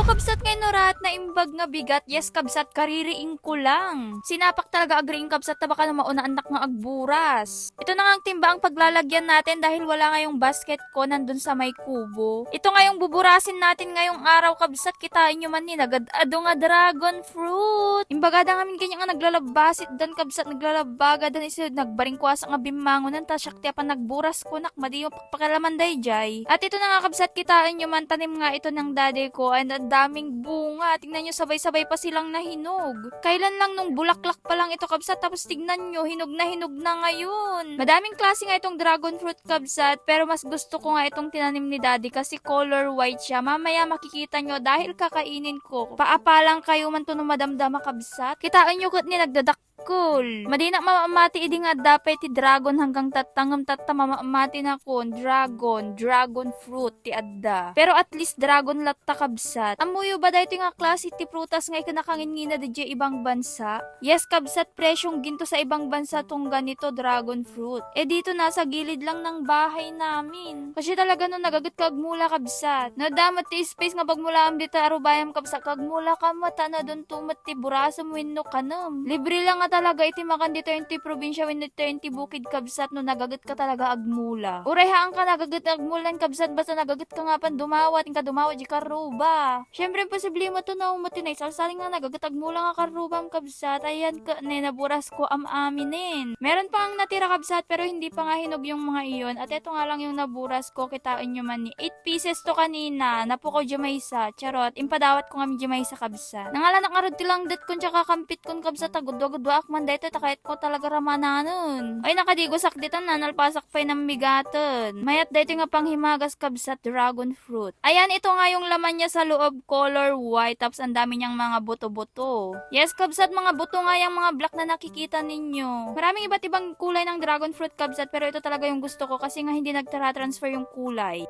Hello, kabsat ngay norat na imbag nga bigat. Yes, kabsat, kaririing ko lang. Sinapak talaga agriing kabsat na baka na mauna anak nga agburas. Ito na nga ang timba ang paglalagyan natin dahil wala ngayong basket ko nandun sa may kubo. Ito nga yung buburasin natin ngayong araw kabsat. Kitain nyo man ni nagad-ado nga dragon fruit. Imbaga da ngamin kanya nga naglalabasit dan kabsat naglalabaga dan isi nagbaring kuwasa nga bimangonan ta syakti pa nagburas ko nak madiyo pakalaman dayjay. At ito na nga kabsat kitain nyo man tanim nga ito ng daddy ko and daming bunga. Tingnan nyo sabay-sabay pa silang nahinog. Kailan lang nung bulaklak pa lang ito kabsat tapos tignan nyo hinog na hinog na ngayon. Madaming klase nga itong dragon fruit kabsat pero mas gusto ko nga itong tinanim ni daddy kasi color white siya. Mamaya makikita nyo dahil kakainin ko. Paapalang kayo man to no madamdama kabsat. Kitaan nyo kat ni nagdadak Cool. Madi na mamamati idi nga dapat ti dragon hanggang tatangam tatta mamamati na kon dragon, dragon fruit ti adda. Pero at least dragon latta kabsat. Amuyo ba dahito nga klase ti prutas nga ikanakangin ngina di ibang bansa? Yes kabsat presyong ginto sa ibang bansa tong ganito dragon fruit. Eh dito nasa gilid lang ng bahay namin. Kasi talaga no nagagat kagmula kabsat. Nadamat ti space nga bagmula am dito arubayam kabsat kagmula ka mata na don tumat ti burasam wenno kanam. Libre lang nga talaga iti makan dito yung probinsya wenno ti bukid kabsat no nagagat ka talaga agmula. Urehaan ka nagagat agmulan kabsat basta nagagat ka nga pan dumawat ka dumawat di karuba. Syempre posible mo to na umatinay salsaling nga nagagat agmula nga karubam kabsat ayan ka ne naburas ko am aminin. Meron pa ang natira kabsat pero hindi pa nga hinog yung mga iyon at eto nga lang yung naburas ko kitain nyo man ni 8 pieces to kanina napuko jamaysa charot impadawat ko nga mi jamaysa kabsat. Nangalan nga rod lang dat kun tsaka kampit kun kabsat agudwa-gudwa akman dito takayat ko talaga ramananon. Ay nakadigosak dito na nalpasak pa ng migaton. Mayat dito nga panghimagas kabsat dragon fruit. Ayan ito nga yung laman niya sa loob color white tapos ang dami niyang mga buto-buto. Yes kabsat mga buto nga yung mga black na nakikita ninyo. Maraming iba't ibang kulay ng dragon fruit kabsat pero ito talaga yung gusto ko kasi nga hindi nagtara-transfer yung kulay.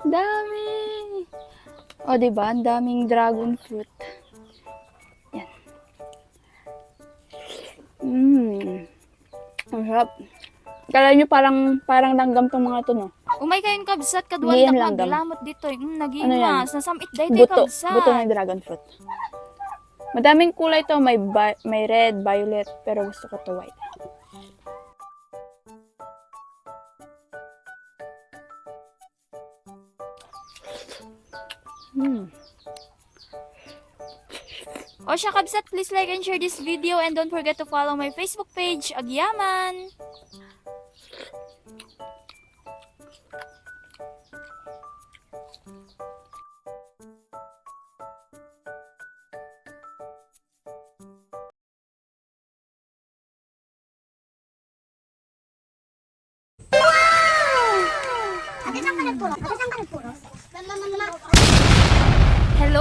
Dami! O, di ba? Ang daming dragon fruit. Yan. Mmm. Ang sarap. Kala nyo parang, parang langgam tong mga to, no? Umay kayong kabsat, kaduan na langgam. naglamot dito. Mm, Ano yan? nagimas. Nasamit day day Buto. kabsat. Buto ng dragon fruit. Madaming kulay to. May, may red, violet, pero gusto ko to white. O siya kabsat, please like and share this video and don't forget to follow my Facebook page, Agyaman. Nagpuro? Ate, saan ka nagpuro?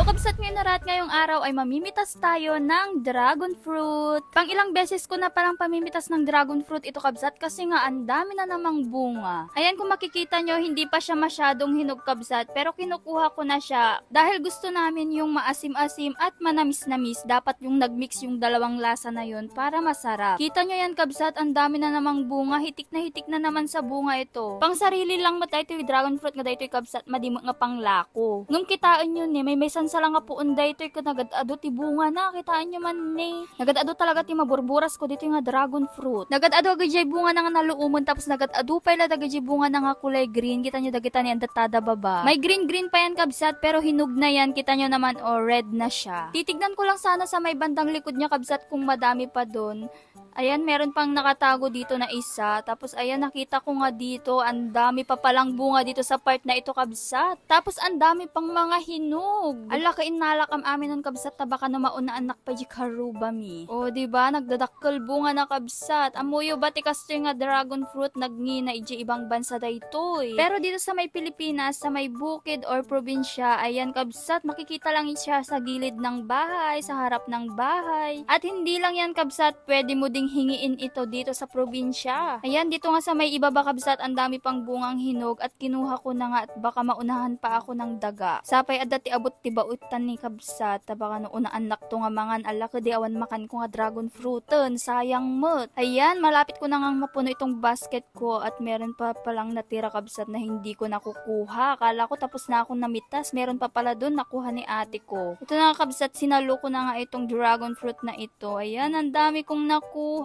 Hello, kabsat ngayon na rat ngayong araw ay mamimitas tayo ng dragon fruit. Pang ilang beses ko na palang pamimitas ng dragon fruit ito kabsat kasi nga ang dami na namang bunga. Ayan kung makikita nyo, hindi pa siya masyadong hinog kabsat pero kinukuha ko na siya dahil gusto namin yung maasim-asim at manamis-namis. Dapat yung nagmix yung dalawang lasa na yun para masarap. Kita nyo yan kabsat, ang dami na namang bunga. Hitik na hitik na naman sa bunga ito. Pang sarili lang matay dragon fruit nga yung kabsat, madimo nga pang lako. Nung kitaan yun eh, may may sansala nga po unday ito yung nagad-ado ti bunga na. Kitaan nyo man ni. Nagad-ado talaga ti maburburas ko dito nga dragon fruit. Nagad-ado agad bunga na nga naluumon tapos nagad-ado pa ila dagad bunga na nga kulay green. Kita nyo dagita ni datada baba. May green-green pa yan kabsat pero hinog na yan. Kita nyo naman o red na siya. Titignan ko lang sana sa may bandang likod niya kabsat kung madami pa doon. Ayan, meron pang nakatago dito na isa. Tapos ayan, nakita ko nga dito, ang dami pa palang bunga dito sa part na ito kabsat. Tapos ang dami pang mga hinog. Ala, kainalak am amin ng kabsat, tabaka na mauna anak pa di karubami. O, di ba Nagdadakkel bunga na kabsat. Amuyo ba ti kasto nga dragon fruit nagngina iji ibang bansa daytoy. Pero dito sa may Pilipinas, sa may bukid or probinsya, ayan kabsat, makikita lang siya sa gilid ng bahay, sa harap ng bahay. At hindi lang yan kabsat, pwede mo ding hingiin ito dito sa probinsya. Ayan, dito nga sa may ibaba kabsat, ang dami pang bungang hinog at kinuha ko na nga at baka maunahan pa ako ng daga. Sapay at dati abot ti bautan ni kabsat, baka no una anak to nga mangan ala di awan makan ko nga dragon fruiton, sayang mot. Ayan, malapit ko na nga mapuno itong basket ko at meron pa palang natira kabsat na hindi ko nakukuha. Kala ko tapos na akong namitas, meron pa pala doon nakuha ni ate ko. Ito na kabsat, sinalo ko na nga itong dragon fruit na ito. Ayan, ang dami kong nakuha.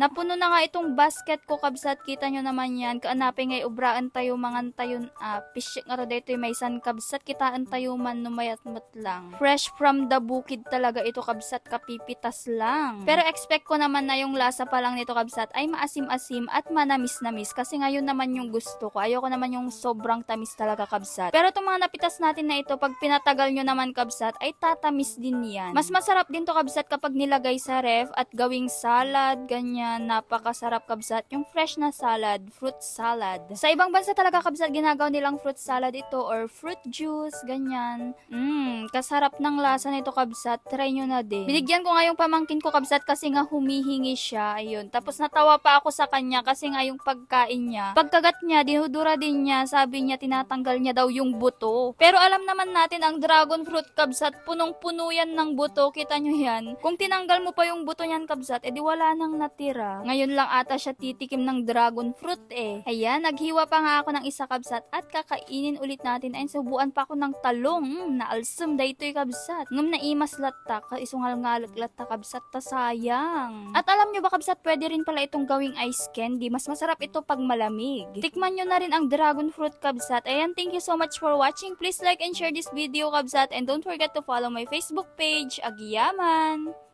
Napuno na nga itong basket ko kabsat, kita nyo naman yan. Kaanapin ngay ubraan tayo mangan tayo uh, fish nga dito may san kabsat, kitaan tayo man numayat mat lang. Fresh from the bukid talaga ito kabsat, kapipitas lang. Pero expect ko naman na yung lasa pa lang nito kabsat ay maasim-asim at manamis-namis kasi ngayon naman yung gusto ko. Ayoko naman yung sobrang tamis talaga kabsat. Pero itong mga napitas natin na ito, pag pinatagal nyo naman kabsat, ay tatamis din yan. Mas masarap din to kabsat kapag nilagay sa ref at gawing salad, ganyan. Napakasarap kabsat. Yung fresh na salad, fruit salad. Sa ibang bansa talaga kabsat, ginagawa nilang fruit salad ito or fruit juice, ganyan. Mmm, kasarap ng lasa nito kabsat. Try nyo na din. Binigyan ko nga yung pamangkin ko kabsat kasi nga humihingi siya. Ayun. Tapos natawa pa ako sa kanya kasi nga yung pagkain niya. Pagkagat niya, dinudura din niya. Sabi niya tinatanggal niya daw yung buto. Pero alam naman natin ang dragon fruit kabsat, punong-puno yan ng buto. Kita nyo yan. Kung tinanggal mo pa yung buto niyan kabsat, edi wala nang natira. Ngayon lang ata siya titikim ng dragon fruit eh. Ayan, naghiwa pa nga ako ng isa kabsat at kakainin ulit natin. Ay, subuan pa ako ng talong. Mm, naalsam daytoy kabsat. Ngam na imas latta, kaisungal nga latta kabsat, ta sayang. At alam nyo ba kabsat, pwede rin pala itong gawing ice candy. Mas masarap ito pag malamig. Tikman nyo na rin ang dragon fruit kabsat. Ayan, thank you so much for watching. Please like and share this video kabsat and don't forget to follow my Facebook page, Agiyaman.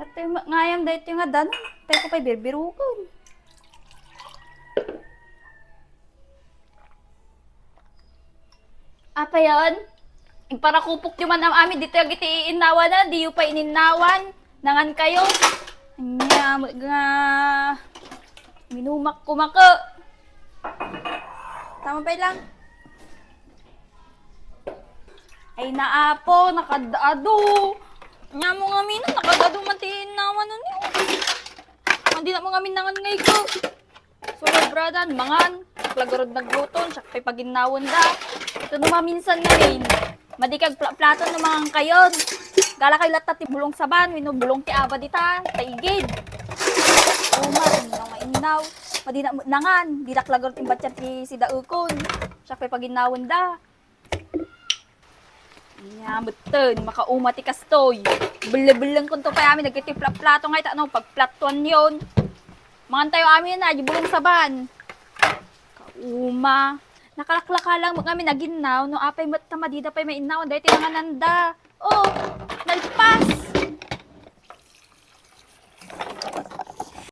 At yung ngayam dahil yung nga dan, tayo ko pa'y birbirukon. Apa? Yung para kupok yung man ang amin, dito yung iti iinawa na, di yung pa ininawan. Nangan kayo. Anya, nga. Minumak kumako. Tama pa lang. Ay naapo, nakadado. Nya mo nga mina, nakadado matiin naman nun yun. Hindi na mo nga minangan ngay ko. Sulabradan, mangan. Plagorod nagluton, siya kay paginawon da. Ito naman minsan ngayon. Madikag pla- plato ng mga kayon. Gala kay latat ti bulong saban, wino bulong ti aba dita, taigid. Uman, mga mainaw. Madi na nangan, di na klagor ti batyan ti si daukon. Siya kay paginawon da. Nya, betul, makauma ti kastoy. Bele-beleng kun to pa amin nagkiti plato nga ita no pagplatuan yon. Mangan amin na, bulong saban. Kauma. Nakalaklaka lang mo kami naginaw no apay mat tamadida pay may inaw dahil tinangananda. Oh, nalpas.